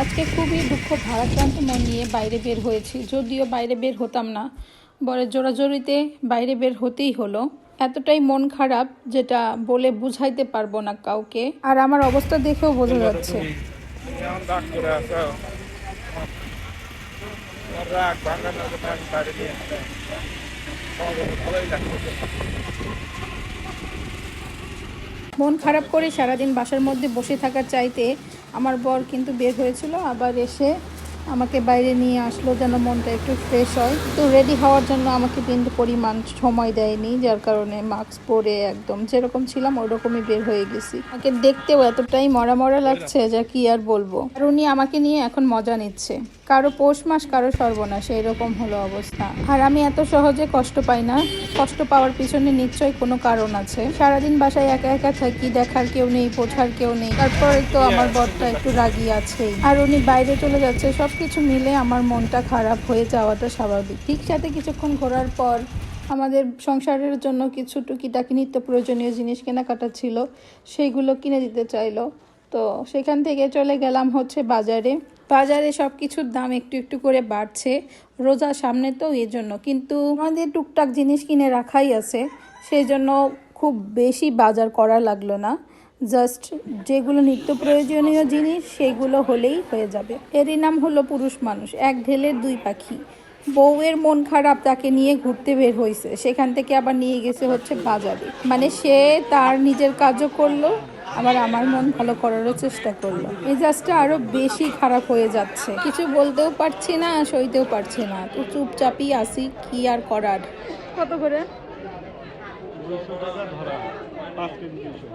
আজকে খুবই দুঃখ ভারাক্রান্ত মন নিয়ে বাইরে বের হয়েছি। যদিও বাইরে বের হতাম না। বরে জোরাজোরিতে বাইরে বের হতেই হলো। এতটাই মন খারাপ যেটা বলে বুঝাইতে পারব না কাউকে। আর আমার অবস্থা দেখেও বোঝা যাচ্ছে। মন খারাপ করে সারাদিন বাসার মধ্যে বসে থাকার চাইতে আমার বর কিন্তু বের হয়েছিল, আবার এসে আমাকে বাইরে নিয়ে আসলো যেন মনটা একটু ফ্রেশ হয়। তো রেডি হওয়ার জন্য আমাকে কিন্তু পরিমাণ সময় দেয়নি, যার কারণে মাস্ক পরে একদম যেরকম ছিলাম ওরকমই বের হয়ে গেছি। আমাকে দেখতেও এতটাই মরা মরা লাগছে যা কি আর বলব। আর উনি আমাকে নিয়ে এখন মজা নিচ্ছে। কারও পৌষ মাস কারও সর্বনাশ এরকম হলো অবস্থা। আর আমি এত সহজে কষ্ট পাই না। কষ্ট পাওয়ার পিছনে নিশ্চয়ই কোনো কারণ আছে। সারাদিন বাসায় একা একা থাকি দেখার কেউ নেই পোছার কেউ নেই। তারপরে তো আমার বরটা একটু রাগি আছেই। আর উনি বাইরে চলে যাচ্ছে সব কিছু মিলে আমার মনটা খারাপ হয়ে যাওয়াটা স্বাভাবিক। ঠিক সাথে কিছুক্ষণ ঘোরার পর আমাদের সংসারের জন্য কিছু টুকিটাকি নিত্য প্রয়োজনীয় জিনিস কেনাকাটা ছিল সেইগুলো কিনে দিতে চাইলো। তো সেখান থেকে চলে গেলাম হচ্ছে বাজারে। বাজারে সব কিছুর দাম একটু একটু করে বাড়ছে। রোজা সামনে তো এই জন্য। কিন্তু আমাদের টুকটাক জিনিস কিনে রাখাই আছে। সেই জন্য খুব বেশি বাজার করা লাগল না। জাস্ট যেগুলো নিত্য প্রয়োজনীয় জিনিস সেগুলো হলেই হয়ে যাবে। এরই নাম হলো পুরুষ মানুষ, এক ঢেলের দুই পাখি। বউয়ের মন খারাপ তাকে নিয়ে ঘুরতে বের হয়েছে সেখান থেকে আবার নিয়ে গেছে হচ্ছে বাজারে। মানে সে তার নিজের কাজও করল আবার আমার মন ভালো করারও চেষ্টা করল। মেজাজটা আরও বেশি খারাপ হয়ে যাচ্ছে। কিছু বলতেও পারছি না সইতেও পারছি না। তো চুপচাপই আসি কি আর করার? কত করে?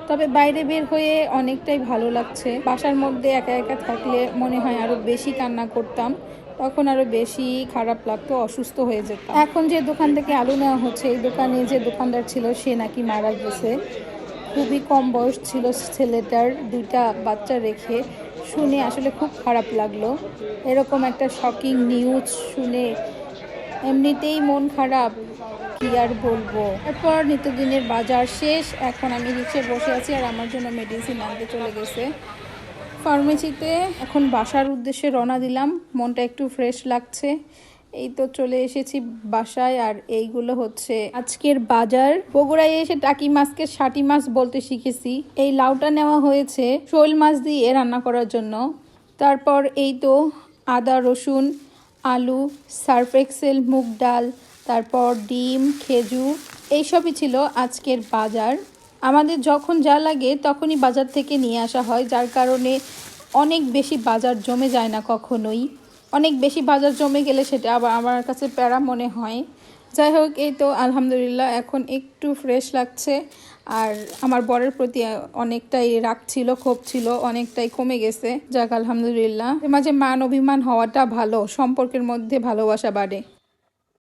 তবে বাইরে বের হয়ে অনেকটাই ভালো লাগছে। বাসার মধ্যে একা একা থাকলে মনে হয় আরও বেশি কান্না করতাম। তখন আরও বেশি খারাপ লাগতো অসুস্থ হয়ে যেত এখন যে দোকান থেকে আলু নেওয়া হচ্ছে এই দোকানে যে দোকানদার ছিল সে নাকি মারা গেছে। খুবই কম বয়স ছিল ছেলেটার দুইটা বাচ্চা রেখে। শুনে আসলে খুব খারাপ লাগল। এরকম একটা শকিং নিউজ শুনে এমনিতেই মন খারাপ। কি আর বলব? এরপর নিত্যদিনের বাজার শেষ। এখন আমি রিক্সায় বসে আছি আর আমার জন্য মেডিসিন আনতে চলে গেছে। ফার্মেসিতে এখন বাসার উদ্দেশ্যে রওনা দিলাম। মনটা একটু ফ্রেশ লাগছে। এই তো চলে এসেছি বাসায় আর এইগুলো হচ্ছে আজকের বাজার। বগুড়ায় এসে টাকি মাছকে ষাটি মাছ বলতে শিখেছি। এই লাউটা নেওয়া হয়েছে শোল মাছ দিয়ে রান্না করার জন্য। তারপর এই তো আদা, রসুন, আলু, সার্ফ এক্সেল, মুগ ডাল, তারপর ডিম, খেজুর, এইসবই ছিল আজকের বাজার। আমাদের যখন যা লাগে তখনই বাজার থেকে নিয়ে আসা হয়, যার কারণে অনেক বেশি বাজার জমে যায় না কখনোই। অনেক বেশি বাজার জমে গেলে সেটা আবার আমার কাছে প্যারা মনে হয়। যাই হোক, এই তো আলহামদুলিল্লাহ এখন একটু ফ্রেশ লাগছে। আর আমার বরের প্রতি অনেকটাই রাগ ছিল, ক্ষোভ ছিল, অনেকটাই কমে গেছে। যাক, আলহামদুলিল্লাহ। মাঝে মান অভিমান হওয়াটা ভালো, সম্পর্কের মধ্যে ভালোবাসা বাড়ে।